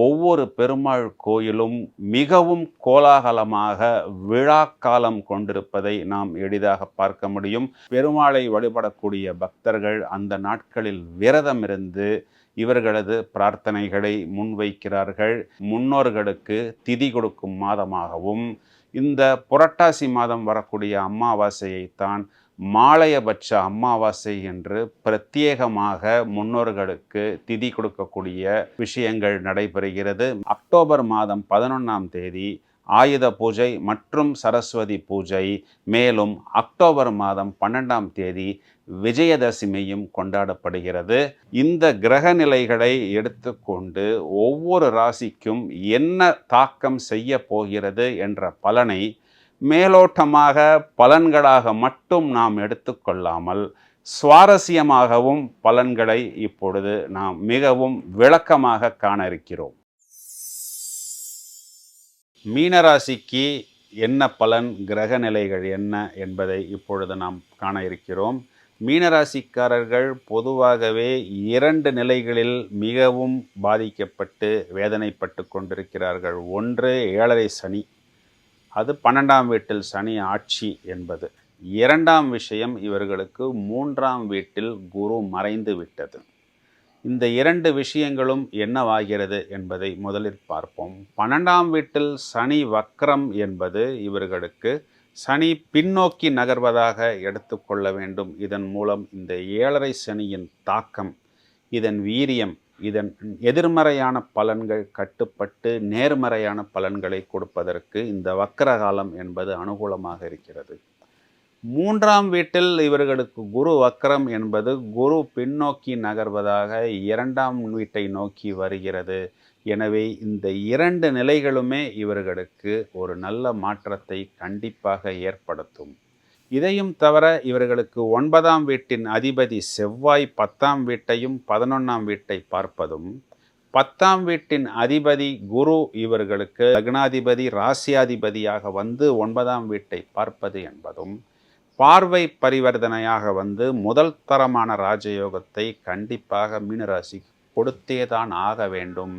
ஒவ்வொரு பெருமாள் கோயிலும் மிகவும் கோலாகலமாக விழாக்காலம் கொண்டிருப்பதை நாம் எளிதாக பார்க்க முடியும். பெருமாளை வழிபடக்கூடிய பக்தர்கள் அந்த நாட்களில் விரதம் இருந்து இவர்களது பிரார்த்தனைகளை முன்வைக்கிறார்கள். முன்னோர்களுக்கு திதி கொடுக்கும் மாதமாகவும் இந்த புரட்டாசி மாதம் வரக்கூடிய அமாவாசையைத்தான் மாலையபட்ச அமாவாசை என்று பிரத்யேகமாக முன்னோர்களுக்கு திதி கொடுக்கக்கூடிய விஷயங்கள் நடைபெறுகிறது. அக்டோபர் மாதம் பதினொன்றாம் தேதி ஆயுத பூஜை மற்றும் சரஸ்வதி பூஜை. மேலும் அக்டோபர் மாதம் பன்னெண்டாம் தேதி விஜயதசமியும் கொண்டாடப்படுகிறது. இந்த கிரக நிலைகளை எடுத்துக்கொண்டு ஒவ்வொரு ராசிக்கும் என்ன தாக்கம் செய்ய போகிறது என்ற பலனை மேலோட்டமாக பலன்களாக மட்டும் நாம் எடுத்துக்கொள்ளாமல் சுவாரஸ்யமாகவும் பலன்களை இப்பொழுது நாம் மிகவும் விளக்கமாக காண இருக்கிறோம் மீனராசிக்கு என்ன பலன் கிரக நிலைகள் என்ன என்பதை இப்பொழுது நாம் காண இருக்கிறோம் மீனராசிக்காரர்கள் பொதுவாகவே இரண்டு நிலைகளில் மிகவும் பாதிக்கப்பட்டு வேதனைப்பட்டு கொண்டிருக்கிறார்கள். ஒன்று ஏழரை சனி. அது பன்னெண்டாம் வீட்டில் சனி ஆட்சி என்பது. இரண்டாம் விஷயம் இவர்களுக்கு மூன்றாம் வீட்டில் குரு மறைந்து விட்டது. இந்த இரண்டு விஷயங்களும் என்னவாகிறது என்பதை முதலில் பார்ப்போம். பன்னெண்டாம் வீட்டில் சனி வக்ரம் என்பது இவர்களுக்கு சனி பின்னோக்கி நகர்வதாக எடுத்துக்கொள்ள வேண்டும். இதன் மூலம் இந்த ஏழரை சனியின் தாக்கம் இதன் வீரியம் இதன் எதிர்மறையான பலன்கள் கட்டுப்பட்டு நேர்மறையான பலன்களை கொடுப்பதற்கு இந்த வக்கரகாலம் என்பது அனுகூலமாக இருக்கிறது. மூன்றாம் வீட்டில் இவர்களுக்கு குரு வக்கரம் என்பது குரு பின்னோக்கி நகர்வதாக இரண்டாம் வீட்டை நோக்கி வருகிறது. எனவே இந்த இரண்டு நிலைகளுமே இவர்களுக்கு ஒரு நல்ல மாற்றத்தை கண்டிப்பாக ஏற்படுத்தும். இதையும் தவிர இவர்களுக்கு ஒன்பதாம் வீட்டின் அதிபதி செவ்வாய் பத்தாம் வீட்டையும் பதினொன்றாம் வீட்டை பார்ப்பதும் பத்தாம் வீட்டின் அதிபதி குரு இவர்களுக்கு லக்னாதிபதி ராசியாதிபதியாக வந்து ஒன்பதாம் வீட்டை பார்ப்பது என்பதும் பார்வை பரிவர்த்தனையாக வந்து முதல் தரமான ராஜயோகத்தை கண்டிப்பாக மீனராசி கொடுத்தேதான் ஆக வேண்டும்.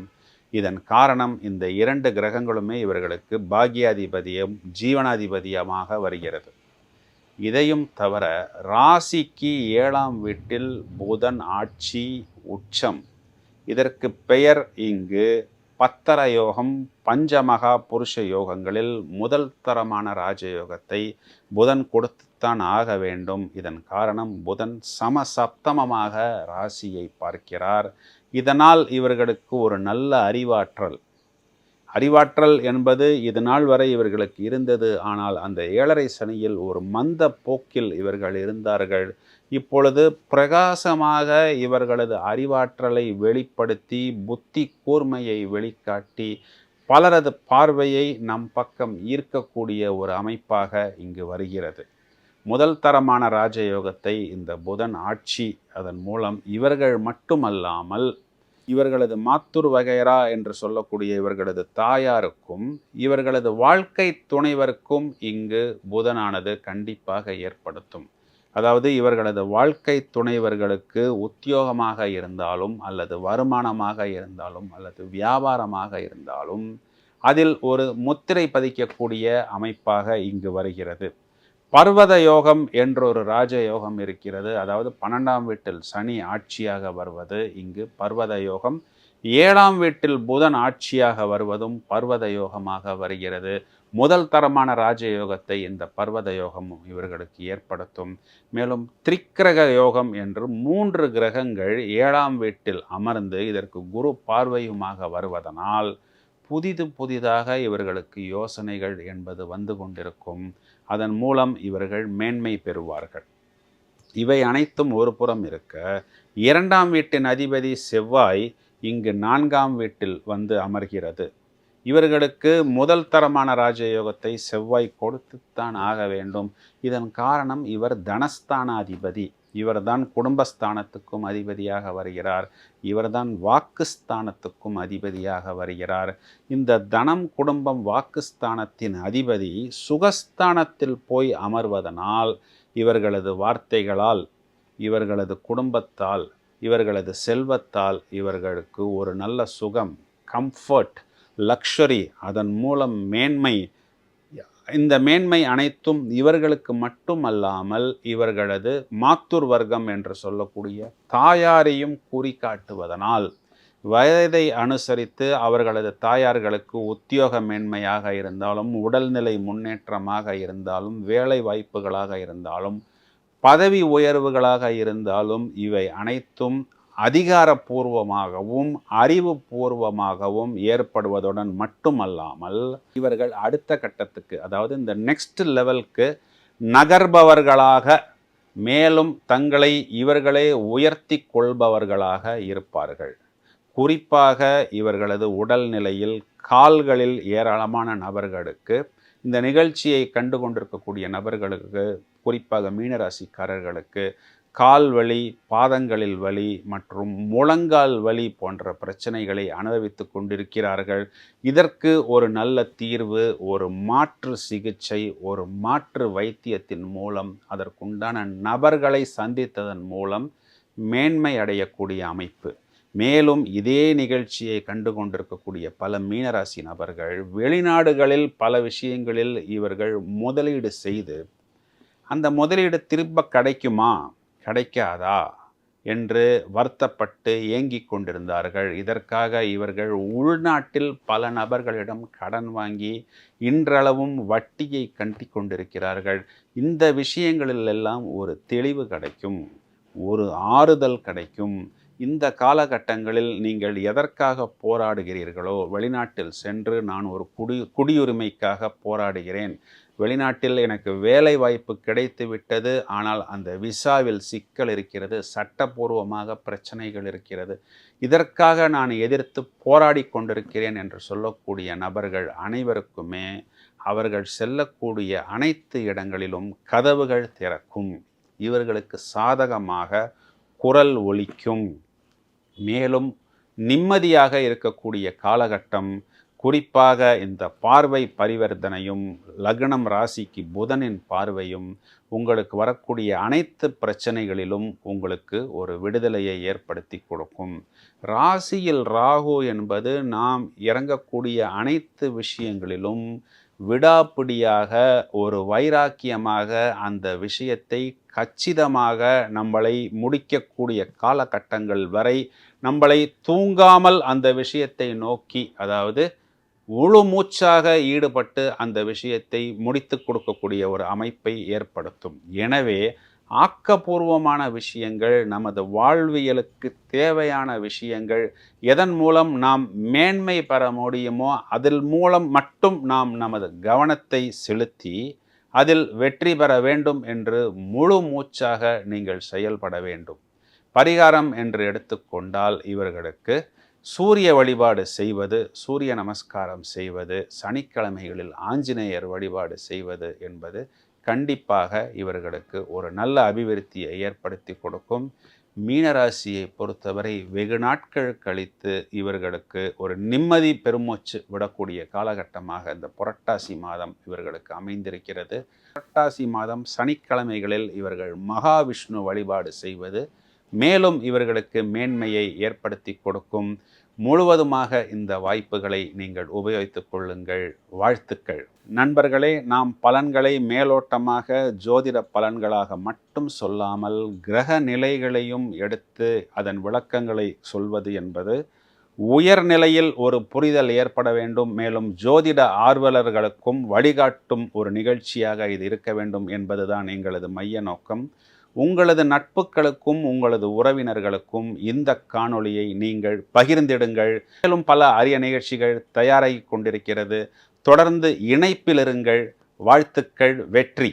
இதன் காரணம் இந்த இரண்டு கிரகங்களுமே இவர்களுக்கு பாக்யாதிபதியும் ஜீவனாதிபதியமாக வருகிறது. இதையும் தவிர ராசிக்கு ஏழாம் வீட்டில் புதன் ஆட்சி உச்சம். இதற்கு பெயர் இங்கு பத்தர யோகம் பஞ்சமகா புருஷ யோகங்களில் முதல் தரமான ராஜயோகத்தை புதன் கொடுத்துத்தான் ஆக வேண்டும். இதன் காரணம் புதன் சம சப்தமமாக ராசியை பார்க்கிறார். இதனால் இவர்களுக்கு ஒரு நல்ல அறிவாற்றல். அறிவாற்றல் என்பது இது நாள் வரை இவர்களுக்கு இருந்தது. ஆனால் அந்த ஏழரை சனியில் ஒரு மந்த போக்கில் இவர்கள் இருந்தார்கள். இப்பொழுது பிரகாசமாக இவர்களது அறிவாற்றலை வெளிப்படுத்தி புத்தி கூர்மையை வெளிக்காட்டி பலரது பார்வையை நம் பக்கம் ஈர்க்கக்கூடிய ஒரு அமைப்பாக இங்கு வருகிறது. முதல் தரமான ராஜயோகத்தை இந்த புதன் ஆட்சி அதன் மூலம் இவர்கள் மட்டுமல்லாமல் இவர்களது மாத்தூர் வகைரா என்று சொல்லக்கூடிய இவர்களது தாயாருக்கும் இவர்களது வாழ்க்கை துணைவருக்கும் இங்கு புதனானது கண்டிப்பாக ஏற்படுத்தும். அதாவது இவர்களது வாழ்க்கை துணைவர்களுக்கு உத்தியோகமாக இருந்தாலும் அல்லது வருமானமாக இருந்தாலும் அல்லது வியாபாரமாக இருந்தாலும் அதில் ஒரு முத்திரை பதிக்கக்கூடிய அமைப்பாக இங்கு வருகிறது. பர்வத யோகம் என்றொரு ராஜயோகம் இருக்கிறது. அதாவது பன்னெண்டாம் வீட்டில் சனி ஆட்சியாக வருவது இங்கு பர்வத யோகம் ஏழாம் வீட்டில் புதன் ஆட்சியாக வருவதும் பர்வத யோகமாக வருகிறது. முதல் தரமான ராஜயோகத்தை இந்த பர்வத யோகம் இவர்களுக்கு ஏற்படுத்தும். மேலும் திரிக்கிரக யோகம் என்று மூன்று கிரகங்கள் ஏழாம் வீட்டில் அமர்ந்து இதற்கு குரு பார்வையுமாக வருவதனால் புதிது புதிதாக இவர்களுக்கு யோசனைகள் என்பது வந்து கொண்டிருக்கும். அதன் மூலம் இவர்கள் மேன்மை பெறுவார்கள். இவை அனைத்தும் ஒரு புறம் இருக்க இரண்டாம் வீட்டின் அதிபதி செவ்வாய் இங்கு நான்காம் வீட்டில் வந்து அமர்கிறது. இவர்களுக்கு முதல் தரமான ராஜயோகத்தை செவ்வாய் கொடுத்துத்தான் ஆக வேண்டும். இதன் காரணம் இவர் தனஸ்தானாதிபதி. இவர்தான் குடும்பஸ்தானத்துக்கும் அதிபதியாக வருகிறார். இவர்தான் வாக்குஸ்தானத்துக்கும் அதிபதியாக வருகிறார். இந்த தனம் குடும்பம் வாக்குஸ்தானத்தின் அதிபதி சுகஸ்தானத்தில் போய் அமர்வதனால் இவர்களது வார்த்தைகளால் இவர்களது குடும்பத்தால் இவர்களது செல்வத்தால் இவர்களுக்கு ஒரு நல்ல சுகம் கம்ஃபர்ட் லக்ஷரி அதன் மூலம் மேன்மை இந்த மேன்மை அனைத்தும் இவர்களுக்கு மட்டுமல்லாமல் இவர்களது மாத்தூர் வர்க்கம் என்று சொல்லக்கூடிய தாயாரையும் குறிக்காட்டுவதனால் வயதை அனுசரித்து அவர்களது தாயார்களுக்கு உத்தியோக மேன்மையாக இருந்தாலும் உடல்நிலை முன்னேற்றமாக இருந்தாலும் வேலை வாய்ப்புகளாக இருந்தாலும் பதவி உயர்வுகளாக இருந்தாலும் இவை அனைத்தும் அதிகாரப்பூர்வமாகவும் அறிவுபூர்வமாகவும் ஏற்படுவதுடன் மட்டுமல்லாமல் இவர்கள் அடுத்த கட்டத்துக்கு அதாவது இந்த நெக்ஸ்ட் லெவலுக்கு நகர்பவர்களாக மேலும் தங்களை இவர்களே உயர்த்தி கொள்பவர்களாக இருப்பார்கள். குறிப்பாக இவர்களது உடல்நிலையில் கால்களில் ஏராளமான நபர்களுக்கு இந்த நிகழ்ச்சியை கண்டு கொண்டிருக்கக்கூடிய நபர்களுக்கு குறிப்பாக மீனராசிக்காரர்களுக்கு கால் வலி பாதங்களில் வலி மற்றும் முழங்கால் வலி போன்ற பிரச்சனைகளை அனுபவித்து கொண்டிருக்கிறார்கள். இதற்கு ஒரு நல்ல தீர்வு ஒரு மாற்று சிகிச்சை ஒரு மாற்று வைத்தியத்தின் மூலம் அதற்குண்டான நபர்களை சந்தித்ததன் மூலம் மேன்மை அடையக்கூடிய அமைப்பு. மேலும் இதே நிகழ்ச்சியை கண்டு கொண்டிருக்கக்கூடிய பல மீனராசி நபர்கள் வெளிநாடுகளில் பல விஷயங்களில் இவர்கள் முதலீடு செய்து அந்த முதலீடு திரும்ப கிடைக்குமா? கிடைக்காதா? என்று வருத்தப்பட்டு ஏங்கிக் கொண்டிருந்தார்கள். இதற்காக இவர்கள் உள்நாட்டில் பல நபர்களிடம் கடன் வாங்கி இன்றளவும் வட்டியை கண்டி கொண்டிருக்கிறார்கள். இந்த விஷயங்களிலெல்லாம் ஒரு தெளிவு கிடைக்கும் ஒரு ஆறுதல் கிடைக்கும். இந்த காலகட்டங்களில் நீங்கள் எதற்காக போராடுகிறீர்களோ வெளிநாட்டில் சென்று நான் ஒரு குடி குடியுரிமைக்காக போராடுகிறேன். வெளிநாட்டில் எனக்கு வேலை வாய்ப்பு கிடைத்து விட்டது ஆனால் அந்த விசாவில் சிக்கல் இருக்கிறது சட்டப்பூர்வமாக பிரச்சனைகள் இருக்கிறது. இதற்காக நான் எதிர்த்து போராடி கொண்டிருக்கிறேன் என்று சொல்லக்கூடிய நபர்கள் அனைவருக்குமே அவர்கள் செல்லக்கூடிய அனைத்து இடங்களிலும் கதவுகள் திறக்கும். இவர்களுக்கு சாதகமாக குரல் ஒலிக்கும். மேலும் நிம்மதியாக இருக்கக்கூடிய காலகட்டம் குறிப்பாக இந்த பார்வை பரிவர்த்தனையும் லக்னம் ராசிக்கு புதனின் பார்வையும் உங்களுக்கு வரக்கூடிய அனைத்து பிரச்சனைகளிலும் உங்களுக்கு ஒரு விடுதலையை ஏற்படுத்தி கொடுக்கும். ராசியில் ராகு என்பது நாம் இறங்கக்கூடிய அனைத்து விஷயங்களிலும் விடாப்பிடியாக ஒரு வைராக்கியமாக அந்த விஷயத்தை கச்சிதமாக நம்மளை முடிக்கக்கூடிய காலகட்டங்கள் வரை நம்மளை தூங்காமல் அந்த விஷயத்தை நோக்கி அதாவது முழு மூச்சாக ஈடுபட்டு அந்த விஷயத்தை முடித்து கொடுக்கக்கூடிய ஒரு அமைப்பை ஏற்படுத்தும். எனவே ஆக்கப்பூர்வமான விஷயங்கள் நமது வாழ்வியலுக்கு தேவையான விஷயங்கள் எதன் மூலம் நாம் மேன்மை பெற முடியுமோ அதில் மூலம் மட்டும் நாம் நமது கவனத்தை செலுத்தி அதில் வெற்றி பெற வேண்டும் என்று முழு மூச்சாக நீங்கள் செயல்பட வேண்டும். பரிகாரம் என்று எடுத்துக்கொண்டால் இவர்களுக்கு சூரிய வழிபாடு செய்வது சூரிய நமஸ்காரம் செய்வது சனிக்கிழமைகளில் ஆஞ்சநேயர் வழிபாடு செய்வது என்பது கண்டிப்பாக இவர்களுக்கு ஒரு நல்ல அபிவிருத்தியை ஏற்படுத்தி கொடுக்கும். மீனராசியை பொறுத்தவரை வெகு நாட்கள் கழித்து இவர்களுக்கு ஒரு நிம்மதி பெருமூச்சு விடக்கூடிய காலகட்டமாக இந்த புரட்டாசி மாதம் இவர்களுக்கு அமைந்திருக்கிறது. புரட்டாசி மாதம் சனிக்கிழமைகளில் இவர்கள் மகாவிஷ்ணு வழிபாடு செய்வது மேலும் இவர்களுக்கு மேன்மையை ஏற்படுத்தி கொடுக்கும். முழுவதுமாக இந்த வாய்ப்புகளை நீங்கள் உபயோகித்துக் கொள்ளுங்கள். வாழ்த்துக்கள். நண்பர்களே நாம் பலன்களை மேலோட்டமாக ஜோதிட பலன்களாக மட்டும் சொல்லாமல் கிரக நிலைகளையும் எடுத்து அதன் விளக்கங்களை சொல்வது என்பது உயர்நிலையில் ஒரு புரிதல் ஏற்பட வேண்டும். மேலும் ஜோதிட ஆர்வலர்களுக்கும் வழிகாட்டும் ஒரு நிகழ்ச்சியாக இது இருக்க வேண்டும் என்பதுதான் எங்களது மைய நோக்கம். உங்களது நட்புகளுக்கும் உங்களது உறவினர்களுக்கும் இந்த காணொளியை நீங்கள் பகிர்ந்திடுங்கள். மேலும் பல அரிய நிகழ்ச்சிகள் தயாராகி கொண்டிருக்கிறது. தொடர்ந்து இணைப்பிலிருங்கள். வாழ்த்துக்கள் வெற்றி!